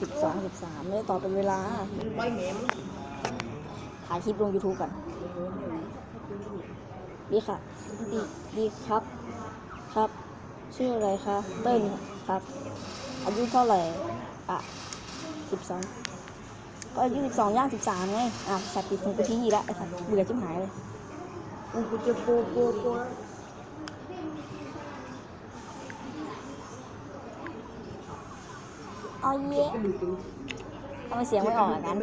สิบสองสิบสามไม่ได้ต่อเป็นเวลาไปแหมมถ่ายคลิปลง YouTube ก่อนดีค่ะ ดีดีครับ ครับ ชื่ออะไรคะเติ้ลครับ อายุเท่าไหร่ อะสิบสองก็อายุสิบสองย่างสิบสามไง อะสัตว์ติดหูกูทิ้งอีกแล้วไอ้สัตว์เบื่อจิ้มหายเลยกูจะปูปูปู อาเย้ทำไมเสียงไม่ออกอะกัน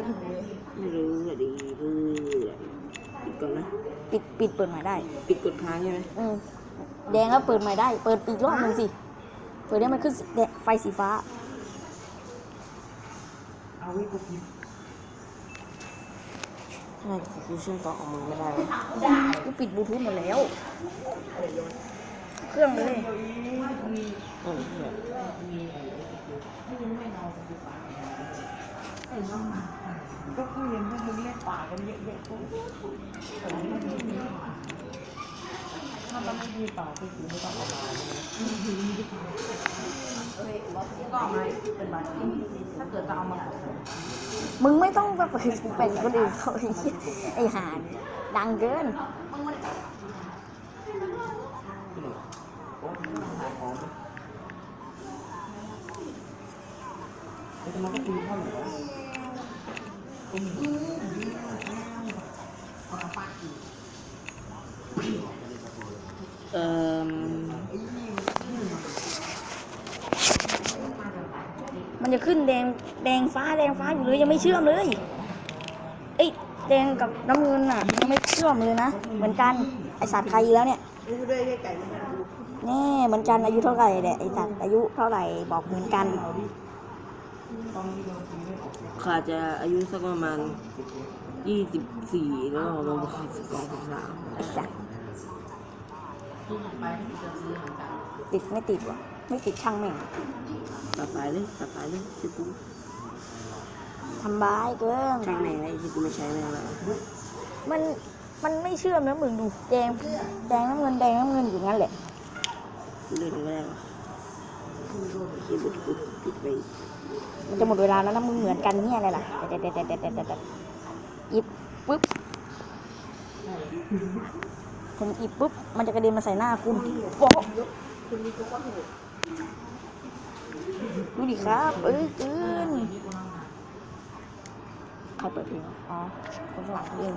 ไม่รู้อะดีเพื่อนปิดก่อนนะปิดปิดเปิดใหม่ได้ ปิดกดค้างใช่ไหมอืมแดงแล้วเปิดใหม่ได้ เปิดอีกรอบหนึ่งสิ เปิดได้มันขึ้นสีแดงไฟสีฟ้า เอาไว้กูปิดทำไมกูเชื่อมต่อของมึงไม่ได้วะกูปิดบลูทูธหมดแล้ว เครื่องเลย เออเนี่ย ก็คือยังพวกมึงเล่นป่ากันเยอะแยะกูถ้ามันไม่ดีป่าก็คือไม่ต้องเอามาเลยก็เอามาเป็นบาทถ้าเกิดจะเอามามึงไม่ต้องไปเปิดกูแบ่งคนอื่นเขาไอ้เหี้ยไอ้ห่านดังเกิน แต่มันก็ตีเท่าไหร่วะเอ่อมันจะขึ้นแดงแดงฟ้าแดงฟ้าอยู่เลยยังไม่เชื่อมเลยเอ้ยแดงกับน้ำเงินอะยังไม่เชื่อมเลยนะเหมือนกันไอสัตว์ใครอีแล้วเนี่ยรู้ได้แค่ไก่ไม่ได้แน่เหมือนกันอายุเท่าไหร่เนี่ยไอสัตว์อายุเท่าไหร่บอกเหมือนกัน ขาจะอายุสักประมาณยี่สิบสี่แล้วลงมาสิบสองสิบสามไอสัตว์ติดไม่ติดวะไม่ติดช่างแม่งตัดสายเลยตัดสายเลยที่กูทำบ้ายเกินช่างแม่งไอ้ที่กูไม่ใช้แม่งแล้วมันมันไม่เชื่อมนะมึงดูแดงแดงน้ำเงินแดงน้ำเงินอยู่งั้นแหละกูเล่นไม่ได้วะคี ย์บอร์ดกูปิดไปมันจะหมดเวลาแล้วนะมึงเหมือนกันเนี่ยอะไรล่ะเด็ดเด็ดเด็ดเด็ดเด็ดอิบปุ๊บผมอิบปุ๊บ มันจะกระเด็นมาใส่หน้าคุณโป๊ะดูดิครับ เอ้ยเกินใครเปิดเพลงอ๋อคนข้างหลังเอง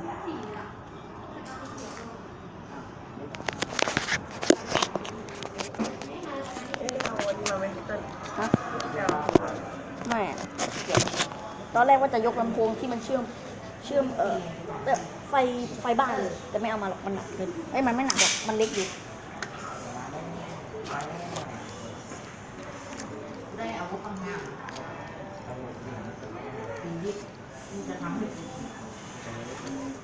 ฮะไม่อะ ตอนแรกว่าจะยกลำโพงที่มันเชื่อมเชื่อมเออแต่ไฟไฟบ้านเลยแต่ไม่เอามาหรอกมันหนักเกินไอ้ยมันไม่หนักหรอกมันเล็กอยู่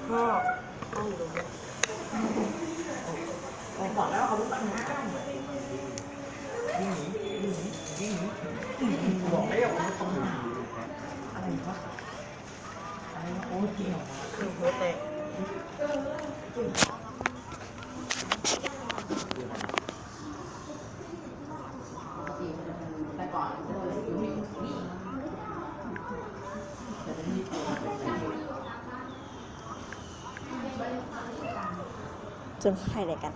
พ่อพ่ออยู่ตรงนี้ผมบอกแล้วเอาลูกตั้งห้าง คือหัวแตกก่อนสนุกอะไรกัน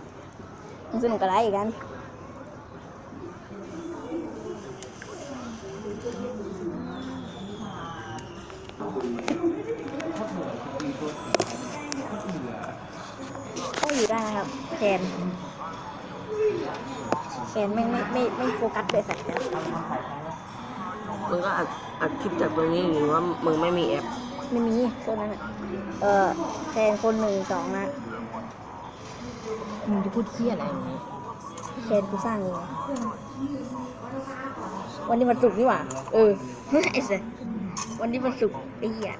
มึงสนุกอะไรอีกกัน ก็อยู่ได้นะครับแคนแคนไม่ไม่ไม่ไม่โฟกัสเลยสัตว์นะมึงก็อัดอัดคลิปจากตรงนี้หรือว่ามึงไม่มีแอป ไม่มีพวกนั้นอะเออแคนคนหนึ่งสองนะมึงจะพูดเที่ยอะไรอย่างนี้แคนกูสร้างเองวันนี้วันศุกร์นี่หว่า เออไอ้เสย วันนี้วันศุกร์ไอ้เหี้ย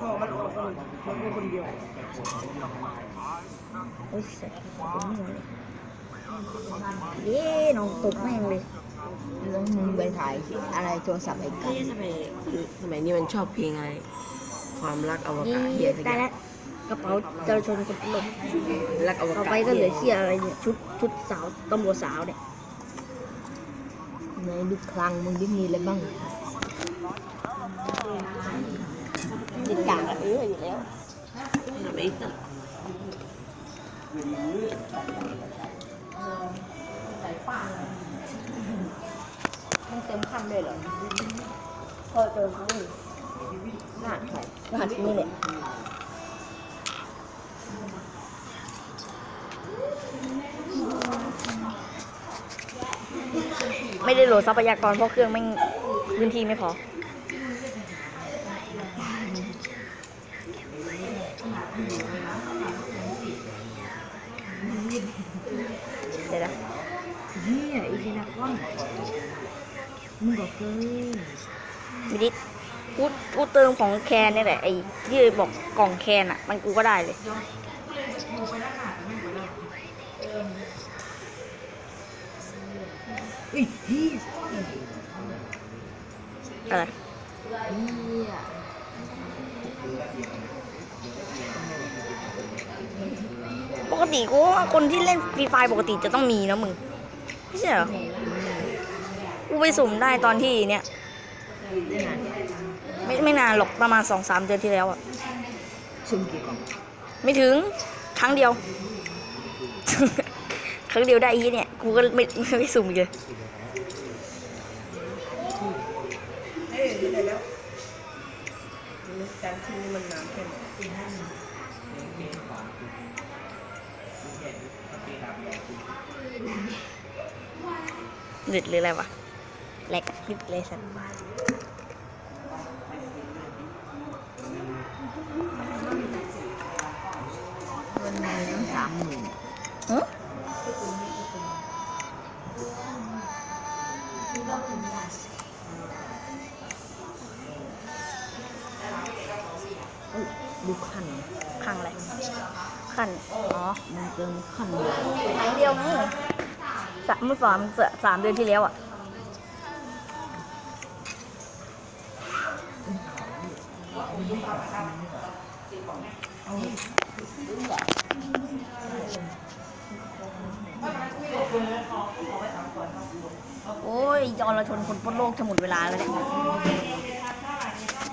ก็มันออกคนมันเป็นคนเดียวโอ้ยเสยเป็นนี่เลยเย้น้องตบแม่งเลยแล้วมึงไปถ่ายอะไรโทรศัพท์ไอ้กัเฮ้นยสมัยคือสมัยนี้มันชอบเพลงอะไร ความรักอวนี่กาศเฮียสักอได้ย่างแล้วกระเป๋าเจรชนคนตลกรักอวต่อกาศไปก็เหลือเชี่ยอะไรเนี่ยชุดชุดสาวตำรวจสาวเนี่ยในลูกคลังมึงได้มีอะไรบ้าง ติดกาก อะเอออยู่แล้วไม่ตึกมันเต็มคำเลยเหรอพอเติมครั้งหนึ่งหน้าใครรหัสนี่แหละไม่ได้โหลดทรัพยากรเพราะเครื่องไม่งพื้นที่ไม่พอ เดี๋ยวนะเฮียอีทีนักว่อนมึงก็เกินมิดิกูกูเติมของแคนนี่แหละไอ้ที่บอกกล่องแคนอะ มันกูก็ได้เลยอุ้ยเฮียอะไรเฮีย ปกติกูว่าคนที่เล่นฟรีไฟปกติจะต้องมีนะมึง ไม่ใช่เหรอ กูไปสุ่มได้ตอนที่เนี้ยไม่ไม่นานหรอกประมาณสองสามเดือนที่แล้วอะซุ่มกี่กล่องไม่ถึงครั้งเดียว ครั้งเดียวได้อีเนี่ย กูก็ไม่ไม่ไม่สุ่มอีกเลยเอ้ยได้แล้วการที่นี่มันน้ำแค่ไหน หลุดหรืออะไรวะแหลกคลิปเลยสัตว์มันมีตั้งสามหมื่นฮะดูขั้นครั้งอะไรขั้นอ๋อมันเติมขั้นเดียวครั้งเดียวไง สามเมื่อสามสามเดือนที่แล้วอะโอ้ยจอรชนคนพ้นโลกจะหมดเวลาแล้วเนี่ย